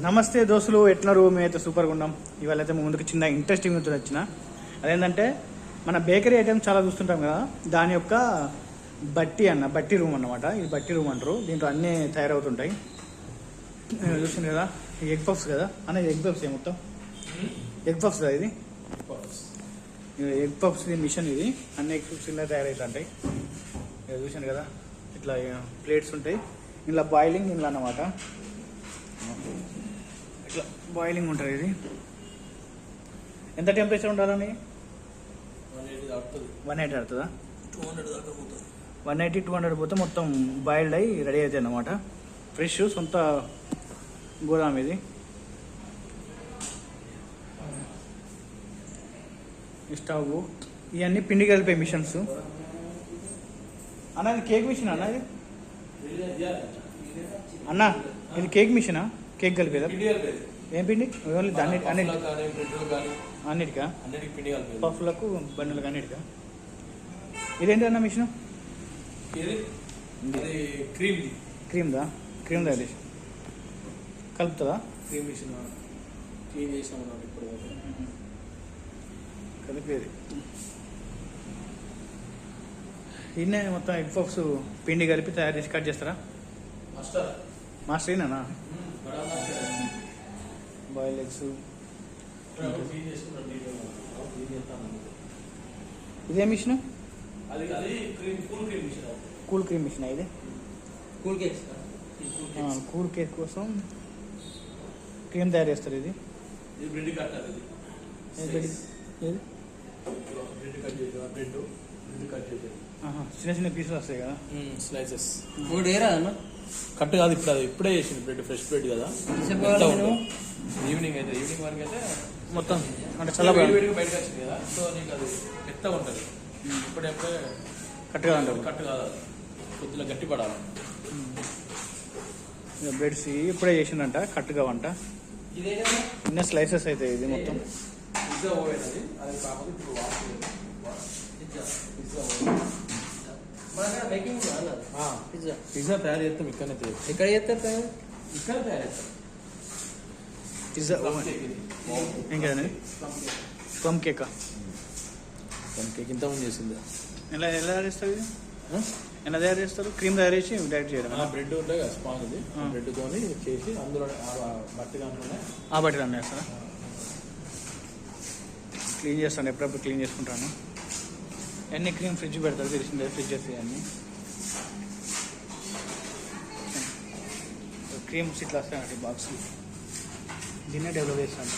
నమస్తే దోస్తులు ఎట్లున్నారు మేమైతే సూపర్గా ఉన్నాం. ఇవాళ అయితే ముందుకు చిన్న ఇంట్రెస్టింగ్ నుంచి వచ్చిన. అదేంటంటే మన బేకరీ ఐటమ్స్ చాలా చూస్తుంటాం కదా? దాని యొక్క బట్టి అన్న బట్టి రూమ్ అన్నమాట. ఇది బట్టి రూమ్ అంటారు. దీంట్లో అన్నీ తయారవుతుంటాయి. ఆ, చూసింది కదా? ఈ ఎగ్ పఫ్స్ కదా? అన్న ఎగ్ పఫ్స్ ఏ మొత్తం? ఎగ్ పఫ్స్ కదా ఇది? ఎగ్ పఫ్స్ ఇది మిషన్ ఇది. అన్ని ఎగ్ పఫ్స్ ఇలా తయారవుతుంటాయి. చూసాను కదా? ఇట్లా ప్లేట్స్ ఉంటాయి. ఇలా బాయిలింగ్ ఇంట్లో అన్నమాట. ఇట్లా బాయిలింగ్ ఉంటుంది ఇది. ఎంత టెంపరేచర్ ఉండాలని వన్ ఎయిటీ ఆడుతుందా వన్ ఎయిటీ టూ హండ్రెడ్ పోతే మొత్తం బాయిల్డ్ అయ్యి రెడీ అవుతాయి అన్నమాట. ఫ్రెష్ సొంత గోదాం ఇది. స్టవ్. ఇవన్నీ పిండి కలిపే మిషన్స్ అన్న ఇది కేక్ మిషన్ అన్న ఇది? అన్న ఇది కేక్ మిషనా కేక్ కలిపేదా? ఏం పిండి? ఓన్లీ దాన్ని అన్నిటి అన్నిటికా? పఫ్లకు బండ్లకు అన్నిటికా? ఇదేంటి అన్న మిషన్ క్రీమ్ క్రీమ్దా. క్రీమ్ తయారు చేసి కలుపుతుందా? క్రీమ్ మిషన్ క్లీన్ చేసాం ఇప్పుడు కలిపేది. ఇన్నే మొత్తం ఎగ్ పఫ్స్ పిండి కలిపి తయారు చేసి కట్ చేస్తారా? Master. Master master boil eggs ఇదే మిషన్? అది అది cream full cream machine cool cream machine ఇది? కూల్ కేక్స్ కూల్ కేక్ కోసం క్రీమ్ తయారు చేస్తారు ఇది. ఇది బ్రెడ్ చిన్న చిన్న పీసులు వస్తాయి కదా. స్లైసెస్ మూడు ఏరా అన్న? కట్ కాదు ఇప్పుడు అది ఇప్పుడే చేసింది బ్రెడ్ ఫ్రెష్ బ్రెడ్ కదా. ఈవినింగ్ అయితే ఈవినింగ్ వరకు అయితే మొత్తం అంటే చాలా బయటకు వచ్చింది కదా సో నీకు అది మెత్తగా ఉంటుంది. ఇప్పుడు ఎప్పుడే కట్టుగా ఉండవు కట్ కాదు. కొద్దిగా గట్టి పడాలి. బ్రెడ్స్ ఇప్పుడే చేసిందంట కట్టుగా వంట ఇదేనా చిన్న స్లైసెస్ అయితే ఇది మొత్తం. పిజ్జా ఓవెన్ అది. అది కాకపోతే ఇప్పుడు వాష్ పిజ్జా పిజ్జా ఓవెన్ మన దగ్గర మేకింగ్ ఉందా అన్న పిజ్జా పిజ్జా తయారు చేస్తాం ఇక్కడనే తయారు ఎక్కడ చేస్తారు తయారు? ఇక్కడ తయారు చేస్తాం. పిజ్జా కదండి plum cake plum cake cake ఇంతకుముందు చేసింది? ఎలా ఎలా తయారు చేస్తారు ఇది? ఎలా తయారు చేస్తారు? క్రీమ్ తయారు చేసి డైరెక్ట్ చేయడం బ్రెడ్ ఉంటాయి కదా ఇది. ఆ. బ్రెడ్ తోని చేసి అందులో బట్టి దాంట్లోనే ఆ బట్టి రన్ చేస్తారా? క్లీన్ చేస్తాను ఎప్పుడప్పుడు క్లీన్ చేసుకుంటాను? ఎన్ని క్రీమ్ ఫ్రిడ్జ్ పెడతారు తెలిసిందే? ఫ్రిడ్జెస్ అన్ని క్రీమ్స్ ఇట్లా వస్తాయండి బాక్స్ దీన్నే డెవలప్ చేస్తాను.